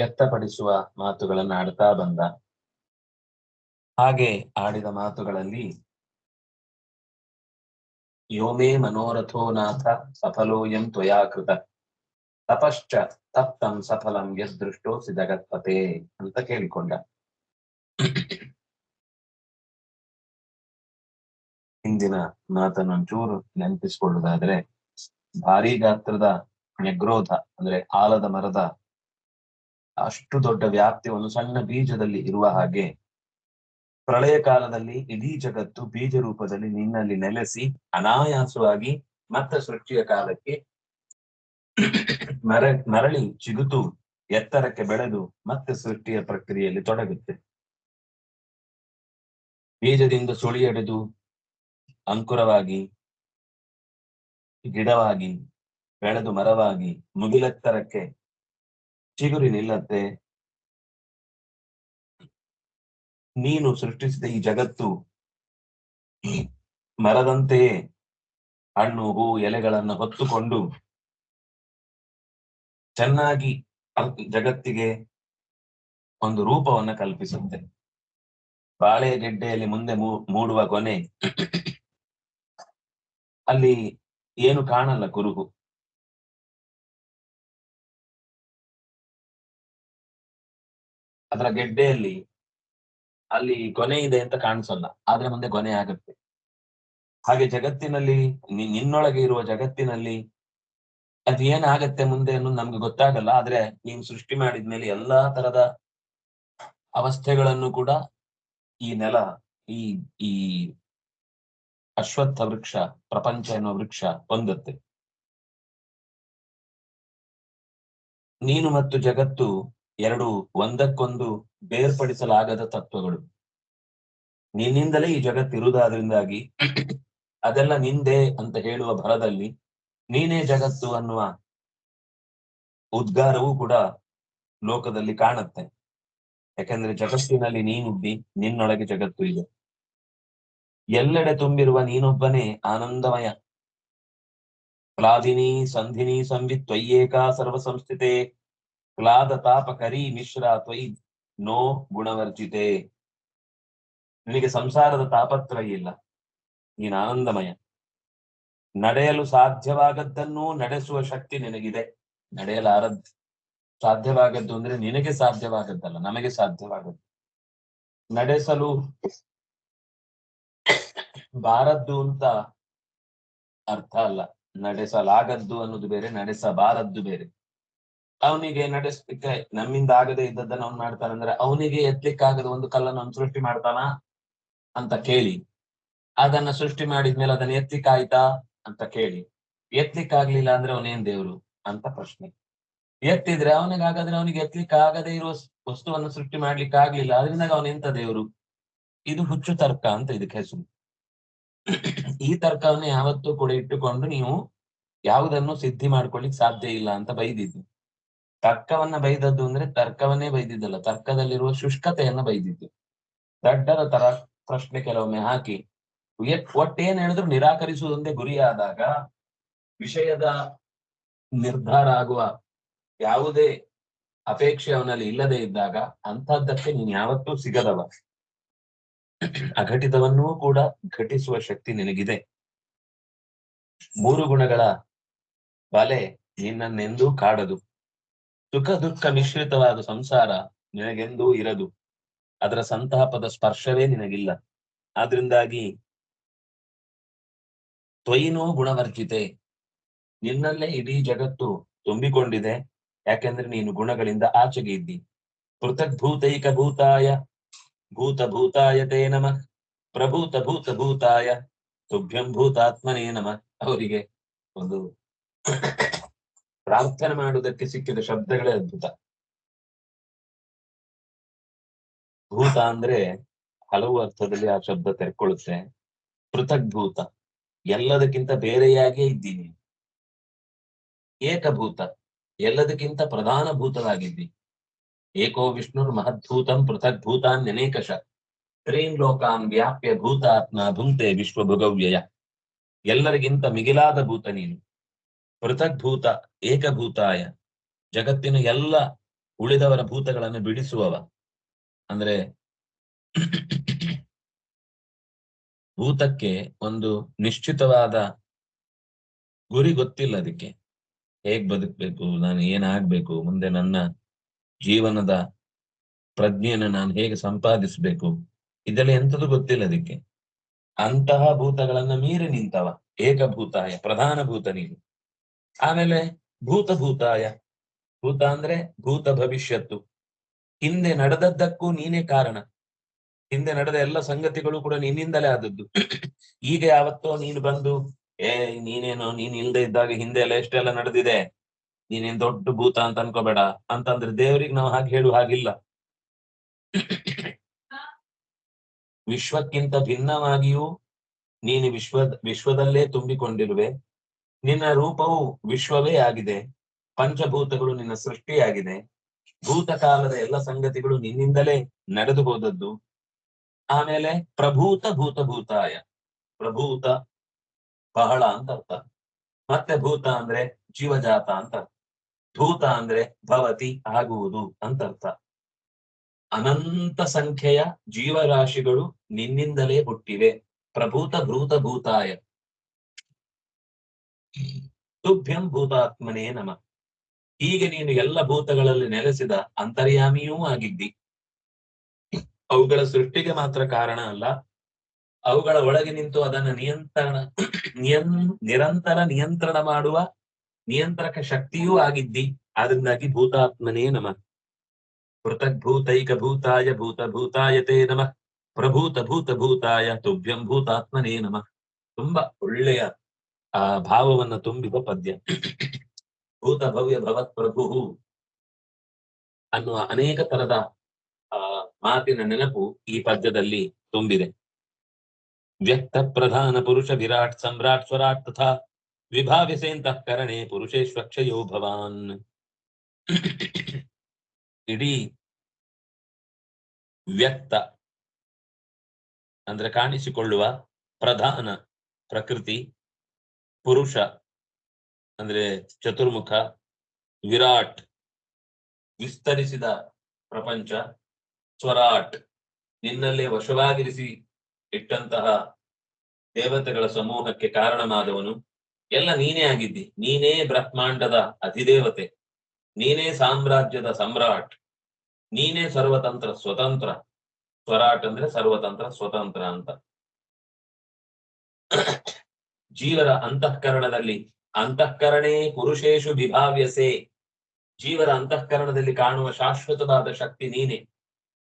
ವ್ಯಕ್ತಪಡಿಸುವ ಮಾತುಗಳನ್ನು ಆಡ್ತಾ ಬಂದ. ಹಾಗೆ ಆಡಿದ ಮಾತುಗಳಲ್ಲಿ, ಯೋಮೇ ಮನೋರಥೋ ನಾಥ ಸಫಲೋಯಂ ತ್ವಯಾಕೃತ ತಪಶ್ಚ ತಪ್ತಂ ಸಫಲಂ ಯದೃಷ್ಟೋ ಸಿದಗತ್ಪತೆ ಅಂತ ಕೇಳಿಕೊಂಡ. ಹಿಂದಿನ ಮಾತನ್ನು ಒಂಚೂರು ನೆನಪಿಸಿಕೊಳ್ಳುವುದಾದ್ರೆ ಭಾರಿ ಗಾತ್ರದ ನೆಗ್ರೋಧ, ಅಂದ್ರೆ ಆಲದ ಮರದ ಅಷ್ಟು ದೊಡ್ಡ ವ್ಯಾಪ್ತಿ ಒಂದು ಸಣ್ಣ ಬೀಜದಲ್ಲಿ ಇರುವ ಹಾಗೆ ಪ್ರಳಯ ಕಾಲದಲ್ಲಿ ಇಡೀ ಜಗತ್ತು ಬೀಜ ರೂಪದಲ್ಲಿ ನಿನ್ನಲ್ಲಿ ನೆಲೆಸಿ ಅನಾಯಾಸವಾಗಿ ಮತ್ತೆ ಸೃಷ್ಟಿಯ ಕಾಲಕ್ಕೆ ಮರ, ಮರಳಿ ಚಿಗುತು, ಎತ್ತರಕ್ಕೆ ಬೆಳೆದು ಮತ್ತೆ ಸೃಷ್ಟಿಯ ಪ್ರಕ್ರಿಯೆಯಲ್ಲಿ ತೊಡಗುತ್ತೆ. ಬೀಜದಿಂದ ಸುಳಿಯಡೆದು ಅಂಕುರವಾಗಿ, ಗಿಡವಾಗಿ, ಬೆಳೆದು ಮರವಾಗಿ, ಮುಗಿಲೆತ್ತರಕ್ಕೆ ಚಿಗುರಿ ನಿಲ್ಲತ್ತೆ ನೀನು ಸೃಷ್ಟಿಸಿದ ಈ ಜಗತ್ತು ಮರದಂತೆಯೇ ಹಣ್ಣು, ಹೂ, ಎಲೆಗಳನ್ನು ಹೊತ್ತುಕೊಂಡು ಚೆನ್ನಾಗಿ ಜಗತ್ತಿಗೆ ಒಂದು ರೂಪವನ್ನು ಕಲ್ಪಿಸುತ್ತೆ. ಬಾಳೆ ಗೆಡ್ಡೆಯಲ್ಲಿ ಮುಂದೆ ಮೂಡುವ ಕೊನೆ ಅಲ್ಲಿ ಏನು ಕಾಣಲ್ಲ ಕುರುಹು. ಅದರ ಗೆಡ್ಡೆಯಲ್ಲಿ ಅಲ್ಲಿ ಕೊನೆ ಇದೆ ಅಂತ ಕಾಣಿಸಲ್ಲ. ಆದ್ರೆ ಮುಂದೆ ಕೊನೆ ಆಗುತ್ತೆ. ಹಾಗೆ ಜಗತ್ತಿನಲ್ಲಿ ನಿನ್ನೊಳಗೆ ಇರುವ ಜಗತ್ತಿನಲ್ಲಿ ಅದು ಏನಾಗತ್ತೆ ಮುಂದೆ ಅನ್ನೋದು ನಮ್ಗೆ ಗೊತ್ತಾಗಲ್ಲ. ಆದ್ರೆ ನೀನ್ ಸೃಷ್ಟಿ ಮಾಡಿದ್ಮೇಲೆ ಎಲ್ಲಾ ತರದ ಅವಸ್ಥೆಗಳನ್ನು ಕೂಡ ಈ ನೆಲ, ಈ ಈ ಅಶ್ವತ್ಥ ವೃಕ್ಷ, ಪ್ರಪಂಚ ಎನ್ನುವ ವೃಕ್ಷ ಹೊಂದುತ್ತೆ. ನೀನು ಮತ್ತು ಜಗತ್ತು ಎರಡು ಒಂದಕ್ಕೊಂದು ಬೇರ್ಪಡಿಸಲಾಗದ ತತ್ವಗಳು. ನಿನ್ನಿಂದಲೇ ಈ ಜಗತ್ತಿರುವುದಾದ್ರಿಂದಾಗಿ ಅದೆಲ್ಲ ನಿಂದೆ ಅಂತ ಹೇಳುವ ಭರದಲ್ಲಿ ನೀನೇ ಜಗತ್ತು ಅನ್ನುವ ಉದ್ಗಾರವೂ ಕೂಡ ಲೋಕದಲ್ಲಿ ಕಾಣುತ್ತೆ. ಯಾಕಂದ್ರೆ ಜಗತ್ತಿನಲ್ಲಿ ನೀನುಬ್ಬಿ ನಿನ್ನೊಳಗೆ ಜಗತ್ತು ಇದೆ. ಎಲ್ಲೆಡೆ ತುಂಬಿರುವ ನೀನೊಬ್ಬನೇ ಆನಂದಮಯ. ಪ್ಲಾದಿನಿ ಸಂಧಿನಿ ಸಂವಿತ್ ತ್ವಯ್ಯೇಕಾ ಸರ್ವ ಸಂಸ್ಥಿತೆ ಕ್ಲಾದ ತಾಪ ಕರಿ ಮಿಶ್ರ ತ್ವಯಿ ನೋ ಗುಣವರ್ಜಿತೆ. ನಿನಗೆ ಸಂಸಾರದ ತಾಪತ್ರಯ ಇಲ್ಲ. ನೀನು ಆನಂದಮಯ. ನಡೆಯಲು ಸಾಧ್ಯವಾಗದ್ದನ್ನು ನಡೆಸುವ ಶಕ್ತಿ ನಿನಗಿದೆ. ನಡೆಯಲಾರದ್ದು ಸಾಧ್ಯವಾಗದ್ದು ಅಂದ್ರೆ ನಿನಗೆ ಸಾಧ್ಯವಾಗದ್ದಲ್ಲ, ನಮಗೆ ಸಾಧ್ಯವಾಗದ್ದು. ನಡೆಸಲು ಬಾರದ್ದು ಅಂತ ಅರ್ಥ ಅಲ್ಲ. ನಡೆಸಲಾಗದ್ದು ಅನ್ನೋದು ಬೇರೆ, ನಡೆಸಬಾರದ್ದು ಬೇರೆ. ಅವನಿಗೆ ನಡೆಸ್ಲಿಕ್ಕೆ ನಮ್ಮಿಂದ ಆಗದೆ ಇದ್ದದ್ದನ್ನ ಅವ್ನು ಮಾಡ್ತಾನಂದ್ರೆ ಅವನಿಗೆ ಎತ್ಲಿಕ್ಕಾಗದ ಒಂದು ಕಲ್ಲನ್ನು ಅವ್ನು ಸೃಷ್ಟಿ ಮಾಡ್ತಾನ ಅಂತ ಕೇಳಿ. ಅದನ್ನ ಸೃಷ್ಟಿ ಮಾಡಿದ್ಮೇಲೆ ಅದನ್ನ ಎತ್ತಿಕ್ಕಾಯ್ತಾ ಅಂತ ಕೇಳಿ. ಎತ್ತಲಿಕ್ಕಾಗ್ಲಿಲ್ಲ ಅಂದ್ರೆ ಅವನೇನ್ ದೇವ್ರು ಅಂತ ಪ್ರಶ್ನೆ. ಎತ್ತಿದ್ರೆ ಅವನಿಗೆ ಹಾಗಾದ್ರೆ ಅವನಿಗೆ ಎತ್ತಲಿಕ್ಕೆ ಆಗದೆ ಇರುವ ವಸ್ತುವನ್ನು ಸೃಷ್ಟಿ ಮಾಡ್ಲಿಕ್ಕೆ ಆಗ್ಲಿಲ್ಲ ಅದರಿಂದ ಅವನೆಂತ ದೇವ್ರು? ಇದು ಹುಚ್ಚು ತರ್ಕ ಅಂತ ಇದಕ್ಕೆ ಹೆಸರು. ಈ ತರ್ಕವನ್ನು ಯಾವತ್ತೂ ಕೂಡ ಇಟ್ಟುಕೊಂಡು ನೀವು ಯಾವುದನ್ನು ಸಿದ್ಧಿ ಮಾಡ್ಕೊಳ್ಳಿಕ್ ಸಾಧ್ಯ ಇಲ್ಲ ಅಂತ ಬೈದಿದ್ದು. ತರ್ಕವನ್ನ ಬೈದದ್ದು ಅಂದ್ರೆ ತರ್ಕವನ್ನೇ ಬೈದಿದ್ದಲ್ಲ, ತರ್ಕದಲ್ಲಿರುವ ಶುಷ್ಕತೆಯನ್ನ ಬೈದಿದ್ದು. ದಡ್ಡದ ತರ ಪ್ರಶ್ನೆ ಕೆಲವೊಮ್ಮೆ ಹಾಕಿ ಒಟ್ಟು ಒಟ್ಟೇನ್ ಹೇಳಿದ್ರು ನಿರಾಕರಿಸುವುದೊಂದೇ ಗುರಿಯಾದಾಗ ವಿಷಯದ ನಿರ್ಧಾರ ಆಗುವ ಯಾವುದೇ ಅಪೇಕ್ಷೆ ಅವನಲ್ಲಿ ಇಲ್ಲದೆ ಇದ್ದಾಗ ಅಂಥದ್ದಕ್ಕೆ ನೀನ್ ಯಾವತ್ತೂ ಸಿಗದವ. ಅಘಟಿತವನ್ನೂ ಕೂಡ ಘಟಿಸುವ ಶಕ್ತಿ ನಿನಗಿದೆ. ಮೂರು ಗುಣಗಳ ಬಲೆ ನಿನ್ನನ್ನೆಂದೂ ಕಾಡದು. ಸುಖ ದುಃಖ ಮಿಶ್ರಿತವಾದ ಸಂಸಾರ ನಿನಗೆಂದೂ ಇರದು. ಅದರ ಸಂತಾಪದ ಸ್ಪರ್ಶವೇ ನಿನಗಿಲ್ಲ. ಆದ್ರಿಂದಾಗಿ ತ್ವಯಿನೋ ಗುಣವರ್ಜಿತೆ. ನಿನ್ನಲ್ಲೇ ಇಡೀ ಜಗತ್ತು ತುಂಬಿಕೊಂಡಿದೆ. ಯಾಕೆಂದ್ರೆ ನೀನು ಗುಣಗಳಿಂದ ಆಚೆಗೆ ಇದ್ದಿ. ಪೃಥಕ್ ಭೂತೈಕ ಭೂತಾಯ ಭೂತ ಭೂತಾಯ ತೇ ನಮಃ. ಪ್ರಭೂತ ಭೂತ ಭೂತಾಯ ತುಭ್ಯಂ ಭೂತಾತ್ಮನೇ ನಮಃ. ಅವರಿಗೆ ಒಂದು ಪ್ರಾರ್ಥನೆ ಮಾಡುವುದಕ್ಕೆ ಸಿಕ್ಕಿದ ಶಬ್ದಗಳೇ ಅದ್ಭುತ. ಭೂತ ಅಂದ್ರೆ ಹಲವು ಅರ್ಥದಲ್ಲಿ ಆ ಶಬ್ದ ತೆರ್ಕೊಳ್ಳುತ್ತೆ. ಪೃಥಕ್ ಭೂತ ಎಲ್ಲದಕ್ಕಿಂತ ಬೇರೆಯಾಗೇ ಇದ್ದೀನಿ. ಏಕಭೂತ. ಎಲ್ಲದಕ್ಕಿಂತ ಪ್ರಧಾನ ಭೂತವಾಗಿದ್ದಿ ಏಕೋ ವಿಷ್ಣುರ್ ಮಹದ್ಭೂತಂ ಪೃಥಕ್ ಭೂತಾನ್ ಅನೇಕಶ ತ್ರೀನ್ ಲೋಕಾನ್ ವ್ಯಾಪ್ಯ ಭೂತಾತ್ಮ ಭುಂತೆ ವಿಶ್ವ ಭುಗವ್ಯಯ ಎಲ್ಲರಿಗಿಂತ ಮಿಗಿಲಾದ ಭೂತ ನೀನು. ಪೃಥಕ್ ಭೂತ ಏಕಭೂತಾಯ, ಜಗತ್ತಿನ ಎಲ್ಲ ಉಳಿದವರ ಭೂತಗಳನ್ನು ಬಿಡಿಸುವವ. ಅಂದ್ರೆ ಭೂತಕ್ಕೆ ಒಂದು ನಿಶ್ಚಿತವಾದ ಗುರಿ ಗೊತ್ತಿಲ್ಲ ಅದಕ್ಕೆ. ಹೇಗ್ ಬದುಕ್ಬೇಕು, ನಾನು ಏನಾಗ್ಬೇಕು ಮುಂದೆ ನನ್ನ ಜೀವನದ ಪ್ರಜ್ಞೆಯನ್ನು ನಾನು ಹೇಗೆ ಸಂಪಾದಿಸ್ಬೇಕು, ಇದೆಲ್ಲ ಎಂಥದ್ದು ಗೊತ್ತಿಲ್ಲ ಅದಕ್ಕೆ. ಅಂತಹ ಭೂತಗಳನ್ನ ಮೀರಿ ನಿಂತವ, ಏಕಭೂತಾಯ, ಪ್ರಧಾನ ಭೂತ ನೀನು. ಆಮೇಲೆ ಭೂತ ಭೂತಾಯ ಭೂತ ಅಂದ್ರೆ ಭೂತ ಭವಿಷ್ಯತ್ತು. ಹಿಂದೆ ನಡೆದದ್ದಕ್ಕೂ ನೀನೇ ಕಾರಣ. ಹಿಂದೆ ನಡೆದ ಎಲ್ಲ ಸಂಗತಿಗಳು ಕೂಡ ನಿನ್ನಿಂದಲೇ ಆದದ್ದು. ಈಗ ಯಾವತ್ತೋ ನೀನು ಬಂದು, ಏ, ನೀನೇನೋ, ನೀನ್ ಇಲ್ದೆ ಇದ್ದಾಗ ಹಿಂದೆ ಎಲ್ಲ ಎಷ್ಟೆಲ್ಲ ನಡೆದಿದೆ? ನೀನೇನ್ ದೊಡ್ಡ ಭೂತ ಅಂತ ಅನ್ಕೋಬೇಡ. ಅಂತಂದ್ರೆ ದೇವರಿಗೆ ನಾವು ಹಾಗೆ ಹೇಳು ಹಾಗಿಲ್ಲ. ವಿಶ್ವಕ್ಕಿಂತ ಭಿನ್ನವಾಗಿಯೂ ನೀನು ವಿಶ್ವ ವಿಶ್ವದಲ್ಲೇ ತುಂಬಿಕೊಂಡಿರುವೆ. ನಿನ್ನ ರೂಪವು ವಿಶ್ವವೇ ಆಗಿದೆ. ಪಂಚಭೂತಗಳು ನಿನ್ನ ಸೃಷ್ಟಿಯಾಗಿದೆ. ಭೂತಕಾಲದ ಎಲ್ಲ ಸಂಗತಿಗಳು ನಿನ್ನಿಂದಲೇ ನಡೆದು ಹೋದದ್ದು ಆಮೇಲೆ ಪ್ರಭೂತ ಭೂತ ಭೂತಾಯ ಪ್ರಭೂತ ಬಹಳ ಅಂತ ಅರ್ಥ. ಮತ್ತೆ ಭೂತ ಅಂದ್ರೆ ಜೀವಜಾತ ಅಂತ ಭೂತ ಅಂದ್ರೆ ಭವತಿ ಆಗುವುದು ಅಂತ ಅರ್ಥ. ಅನಂತ ಸಂಖ್ಯೆಯ ಜೀವರಾಶಿಗಳು ನಿನ್ನಿಂದಲೇ ಹುಟ್ಟಿವೆ. ಪ್ರಭೂತ ಭೂತ ಭೂತಾಯ ತುಭ್ಯಂ ಭೂತಾತ್ಮನೇ ನಮ. ಈಗ ನೀನು ಎಲ್ಲ ಭೂತಗಳಲ್ಲಿ ನೆಲೆಸಿದ ಅಂತರ್ಯಾಮಿಯೂ ಆಗಿದ್ದಿ. ಅವುಗಳ ಸೃಷ್ಟಿಗೆ ಮಾತ್ರ ಕಾರಣ ಅಲ್ಲ, ಅವುಗಳ ಒಳಗೆ ನಿಂತು ಅದನ್ನ ನಿಯಂತ್ರಣ ನಿಯನ್ ನಿರಂತರ ನಿಯಂತ್ರಣ ಮಾಡುವ ನಿಯಂತ್ರಕ ಶಕ್ತಿಯೂ ಆಗಿದ್ದಿ. ಆದ್ರಿಂದಾಗಿ ಭೂತಾತ್ಮನೇ ನಮ. ಪೃಥಕ್ ಭೂತೈಕ ಭೂತಾಯ ಭೂತ ಭೂತಾಯತೆ ನಮ. ಪ್ರಭೂತ ಭೂತ ಭೂತಾಯ ತುಭ್ಯಂ ಭೂತಾತ್ಮನೇ ನಮ. ತುಂಬಾ ಒಳ್ಳೆಯ ಆ ಭಾವವನ್ನು ತುಂಬಿದ ಪದ್ಯ. ಭೂತ ಭವ್ಯ ಭವತ್ ಪ್ರಭು ಅನ್ನುವ ಅನೇಕ ತರದ, ಆ, ಮಾತಿನ ನೆನಪು ಈ ಪದ್ಯದಲ್ಲಿ ತುಂಬಿದೆ. ವ್ಯಕ್ತ ಪ್ರಧಾನ ಪುರುಷ ವಿರಾಟ್ ಸಮ್ರಾಟ್ ಸ್ವರಾಟ್ ತಥಾ ವಿಭಾವ್ಯಸೇಂತಃಕರಣೆ ಪುರುಷೇಶ್ವಕ್ಷಯೋ ಭವಾನ್. ಇಡೀ ವ್ಯಕ್ತ ಅಂದ್ರೆ ಕಾಣಿಸಿಕೊಳ್ಳುವ ಪ್ರಧಾನ ಪ್ರಕೃತಿ ಪುರುಷ, ಅಂದ್ರೆ ಚತುರ್ಮುಖ, ವಿರಾಟ್, ವಿಸ್ತರಿಸಿದ ಪ್ರಪಂಚ, ಸ್ವರಾಟ್, ನಿನ್ನಲ್ಲೇ ವಶವಾಗಿರಿಸಿ ಇಟ್ಟಂತಹ ದೇವತೆಗಳ ಸಮೂಹಕ್ಕೆ ಕಾರಣನಾದವನು. ಎಲ್ಲ ನೀನೇ ಆಗಿದ್ದಿ. ನೀನೇ ಬ್ರಹ್ಮಾಂಡದ ಅಧಿದೇವತೆ. ನೀನೇ ಸಾಮ್ರಾಜ್ಯದ ಸಮ್ರಾಟ್. ನೀನೇ ಸರ್ವತಂತ್ರ ಸ್ವತಂತ್ರ. ಸ್ವರಾಟ್ ಅಂದ್ರೆ ಸರ್ವತಂತ್ರ ಸ್ವತಂತ್ರ ಅಂತ. ಜೀವರ ಅಂತಃಕರಣದಲ್ಲಿ, ಅಂತಃಕರಣೇ ಪುರುಷೇಶು ವಿಭಾವ್ಯಸೆ. ಜೀವರ ಅಂತಃಕರಣದಲ್ಲಿ ಕಾಣುವ ಶಾಶ್ವತವಾದ ಶಕ್ತಿ ನೀನೆ.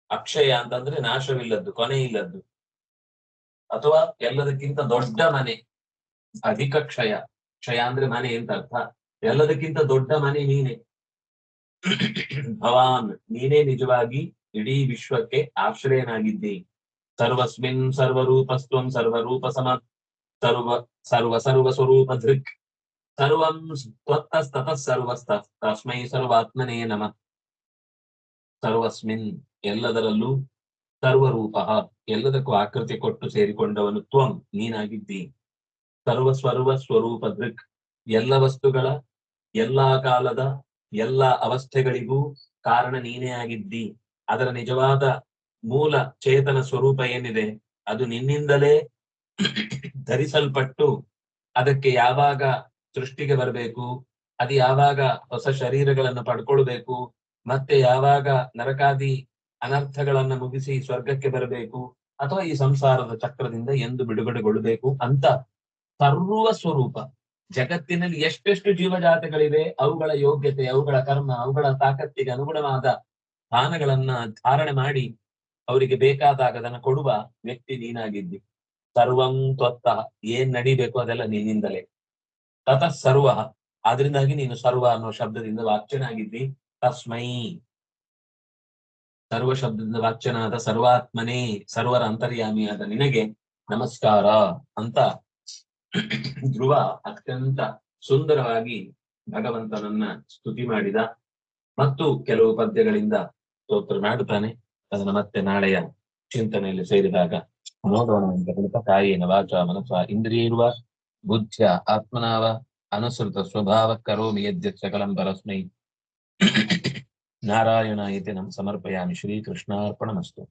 ಅಕ್ಷಯ ಅಂತಂದ್ರೆ ನಾಶವಿಲ್ಲದ್ದು ಕೊನೆ ಇಲ್ಲದ್ದು ಅಥವಾ ಎಲ್ಲದಕ್ಕಿಂತ ದೊಡ್ಡ ಮನೆ, ಅಧಿಕ ಕ್ಷಯ. ಕ್ಷಯ ಅಂದ್ರೆ ಮನೆ ಅಂತ ಅರ್ಥ. ಎಲ್ಲದಕ್ಕಿಂತ ದೊಡ್ಡ ಮನೆ ನೀನೆ. ಭವಾನ್, ನೀನೇ ನಿಜವಾಗಿ ಇಡೀ ವಿಶ್ವಕ್ಕೆ ಆಶ್ರಯನಾಗಿದ್ದಿ. ಸರ್ವಸ್ಮಿನ್ ಸರ್ವರೂಪಸ್ತ್ವಂ ಸರ್ವರೂಪ ಸಮ ಸರ್ವ ಸರ್ವ ಸರ್ವ ಸ್ವರೂಪ ದೃಕ್ ಸರ್ವಂ ತ್ವತ್ತಸ್ತತಃ ಸರ್ವಸ್ತ ತಸ್ಮೈ ಸರ್ವಾತ್ಮನೇ ನಮಃ ಸರ್ವಸ್ಮಿನ್ ಎಲ್ಲದರಲ್ಲೂ ಸರ್ವರೂಪ ಎಲ್ಲದಕ್ಕೂ ಆಕೃತಿ ಕೊಟ್ಟು ಸೇರಿಕೊಂಡವನು ತ್ವಂ ನೀನಾಗಿದ್ದಿ ಸರ್ವ ಸ್ವರ್ವ ಸ್ವರೂಪ ದೃಕ್ ಎಲ್ಲ ವಸ್ತುಗಳ ಎಲ್ಲಾ ಕಾಲದ ಎಲ್ಲ ಅವಸ್ಥೆಗಳಿಗೂ ಕಾರಣ ನೀನೇ ಆಗಿದ್ದಿ ಅದರ ನಿಜವಾದ ಮೂಲ ಚೇತನ ಸ್ವರೂಪ ಏನಿದೆ ಅದು ನಿನ್ನಿಂದಲೇ ಧರಿಸಲ್ಪಟ್ಟು ಅದಕ್ಕೆ ಯಾವಾಗ ಸೃಷ್ಟಿಗೆ ಬರಬೇಕು, ಅದು ಯಾವಾಗ ಹೊಸ ಶರೀರಗಳನ್ನು ಪಡ್ಕೊಳ್ಬೇಕು, ಮತ್ತೆ ಯಾವಾಗ ನರಕಾದಿ ಅನರ್ಥಗಳನ್ನ ಮುಗಿಸಿ ಸ್ವರ್ಗಕ್ಕೆ ಬರಬೇಕು, ಅಥವಾ ಈ ಸಂಸಾರದ ಚಕ್ರದಿಂದ ಎಂದು ಬಿಡುಗಡೆಗೊಳ್ಳಬೇಕು ಅಂತ ಸರ್ವ ಸ್ವರೂಪ. ಜಗತ್ತಿನಲ್ಲಿ ಎಷ್ಟೆಷ್ಟು ಜೀವಜಾತಗಳಿವೆ, ಅವುಗಳ ಯೋಗ್ಯತೆ, ಅವುಗಳ ಕರ್ಮ, ಅವುಗಳ ತಾಕತ್ತಿಗೆ ಅನುಗುಣವಾದ ಸ್ಥಾನಗಳನ್ನ ಧಾರಣೆ ಮಾಡಿ ಅವರಿಗೆ ಬೇಕಾದಾಗ ಅದನ್ನು ಕೊಡುವ ವ್ಯಕ್ತಿ ನೀನಾಗಿದ್ದಿ. ಸರ್ವಂ ತ್ವತ್ತ ಏನ್ ನಡಿಬೇಕು ಅದೆಲ್ಲ ನಿನ್ನಿಂದಲೇ. ತತ ಸರ್ವ. ಅದರಿಂದಾಗಿ ನೀನು ಸರ್ವ ಅನ್ನೋ ಶಬ್ದದಿಂದ ವಾಚ್ಯನಾಗಿದ್ದಿ. ತಸ್ಮೈ. ಸರ್ವ ಶಬ್ದದಿಂದ ವಾಚ್ಯನಾದ ಸರ್ವಾತ್ಮನೇ, ಸರ್ವರ ಅಂತರ್ಯಾಮಿಯಾದ ನಿನಗೆ ನಮಸ್ಕಾರ ಅಂತ ಧ್ರುವ ಅತ್ಯಂತ ಸುಂದರವಾಗಿ ಭಗವಂತನನ್ನ ಸ್ತುತಿ ಮಾಡಿದ ಮತ್ತು ಕೆಲವು ಪದ್ಯಗಳಿಂದ ಸ್ತೋತ್ರ ಮಾಡುತ್ತಾನೆ. ಅದನ್ನ ಮತ್ತೆ ನಾಳೆಯ ಚಿಂತನೆಯಲ್ಲಿ ಸೇರಿದಾಗ ಅಂತ ಕಾಯಿ ಕಾಯೇನ ವಾಚ ಮನಸ ಇಂದ್ರಿಯರ್ವ ಬುದ್ಧ್ಯ ಆತ್ಮನಾವ ಅನುಸೃತ ಸ್ವಭಾವ ಕರೋಮಿ ಯದ್ಯತ್ ಸಕಲಂ ಪರಸ್ಮೈ ನಾರಾಯಣ ಇತಿ ನಮ್ ಸಮರ್ಪಯಾಮಿ ಶ್ರೀಕೃಷ್ಣಾರ್ಪಣಮಸ್ತು